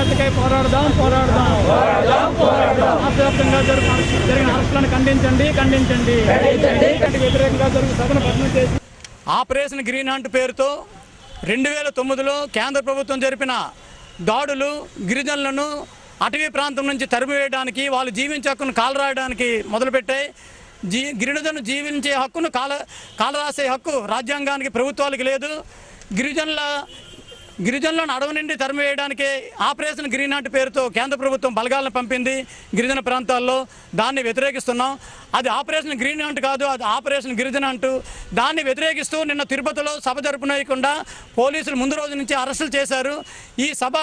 పోరాడదాం పోరాడదాం. రాష్ట్ర వ్యాప్తంగా జరుగు జరిగిన అరెస్టులను ఖండించండి ఖండించండి. వ్యతిరేకంగా జరుగు సభను భగ్నం చేసి ఆపరేషన్ గ్రీన్ హంట్ పేరుతో రెండు వేల తొమ్మిదిలో కేంద్ర ప్రభుత్వం జరిపిన దాడులు గిరిజనులను అటవీ ప్రాంతం నుంచి తరిమివేయడానికి వాళ్ళు జీవించే హక్కును కాలరాయడానికి మొదలుపెట్టాయి. జీ గిరిజనులు జీవించే హక్కును కాల కాలరాసే హక్కు రాజ్యాంగానికి ప్రభుత్వాలకు లేదు. గిరిజనుల గిరిజనులను అడవి నుండి తరిమివేయడానికి ఆపరేషన్ గ్రీన్ హార్ట్ పేరుతో కేంద్ర ప్రభుత్వం బలగాలను పంపింది గిరిజన ప్రాంతాల్లో. దాన్ని వ్యతిరేకిస్తున్నాం. అది ఆపరేషన్ గ్రీన్ హార్ట్ కాదు అది ఆపరేషన్ గిరిజన అంటూ దాన్ని వ్యతిరేకిస్తూ నిన్న తిరుపతిలో సభ జరుపునేయకుండా పోలీసులు ముందు రోజు నుంచి అరెస్టులు చేశారు. ఈ సభ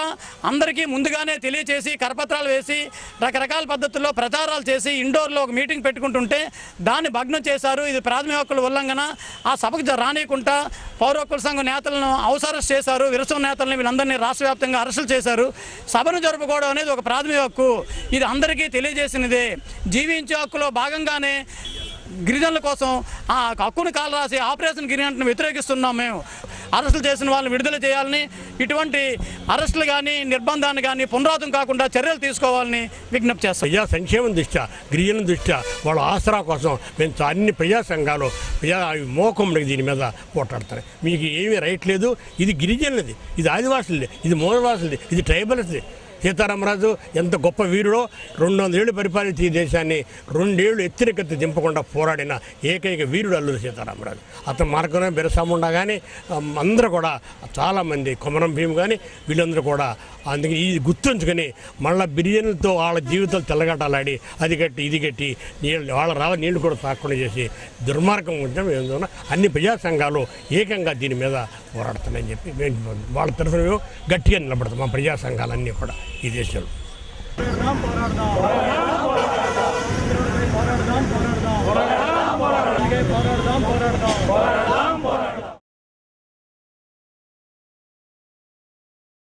అందరికీ ముందుగానే తెలియచేసి కరపత్రాలు వేసి రకరకాల పద్ధతుల్లో ప్రచారాలు చేసి ఇండోర్లో ఒక మీటింగ్ పెట్టుకుంటుంటే దాన్ని భగ్నం చేశారు. ఇది ప్రాథమిక హక్కుల ఉల్లంఘన. ఆ సభకు రానియకుండా పౌరకుల సంఘం నేతలను అవసరం చేశారు. విరసం నేతలను వీళ్ళందరినీ రాష్ట్ర వ్యాప్తంగా అరెస్టులు చేశారు. సభను జరుపుకోవడం అనేది ఒక ప్రాథమిక హక్కు. ఇది అందరికీ తెలియజేసినదే. జీవించే హక్కులో భాగంగానే గిరిజనుల కోసం ఆ హక్కును కాలు రాసి ఆపరేషన్ గిరిజనులను వ్యతిరేకిస్తున్నాం మేము. అరెస్టులు చేసిన వాళ్ళని విడుదల చేయాలని ఇటువంటి అరెస్టులు కానీ నిర్బంధాన్ని కానీ పునరావృతం కాకుండా చర్యలు తీసుకోవాలని విజ్ఞప్తి చేస్తాం. ప్రజా సంక్షేమం దృష్ట్యా గిరిజన దృష్ట్యా వాళ్ళ ఆసరా కోసం మేము అన్ని ప్రజా సంఘాలు ప్రజా మోకం దీని మీద పోటాడతారు మీకు ఏమీ రైట్ లేదు. ఇది గిరిజనులది ఇది ఆదివాసులది ఇది మూలవాసులది ఇది ట్రైబల్స్ది. సీతారామరాజు ఎంత గొప్ప వీరుడో రెండు వందలేళ్ళు పరిపాలించి ఈ దేశాన్ని రెండేళ్ళు ఎత్తిరెకెత్తి దింపకుండా పోరాడిన ఏకైక వీరుడు అల్లూరి సీతారామరాజు. అతను మార్గంలో బిరసాముండా కానీ అందరూ కూడా చాలామంది కొమరం భీము కానీ వీళ్ళందరూ కూడా అందుకే ఇది గుర్తుంచుకొని మళ్ళీ బిర్యానీలతో వాళ్ళ జీవితాలు తెల్లగట్టాలాడి అది కట్టి ఇది కట్టి నీళ్ళు వాళ్ళ రావ నీళ్ళు కూడా తాకుండా చేసి దుర్మార్గం ఉంటే మేము అన్ని ప్రజా సంఘాలు ఏకంగా దీని మీద పోరాడుతున్నాయని చెప్పి మేము వాళ్ళ తరఫున మేము గట్టిగా నిలబడతాం మా ప్రజా సంఘాలన్నీ కూడా. ఈ దేశంలో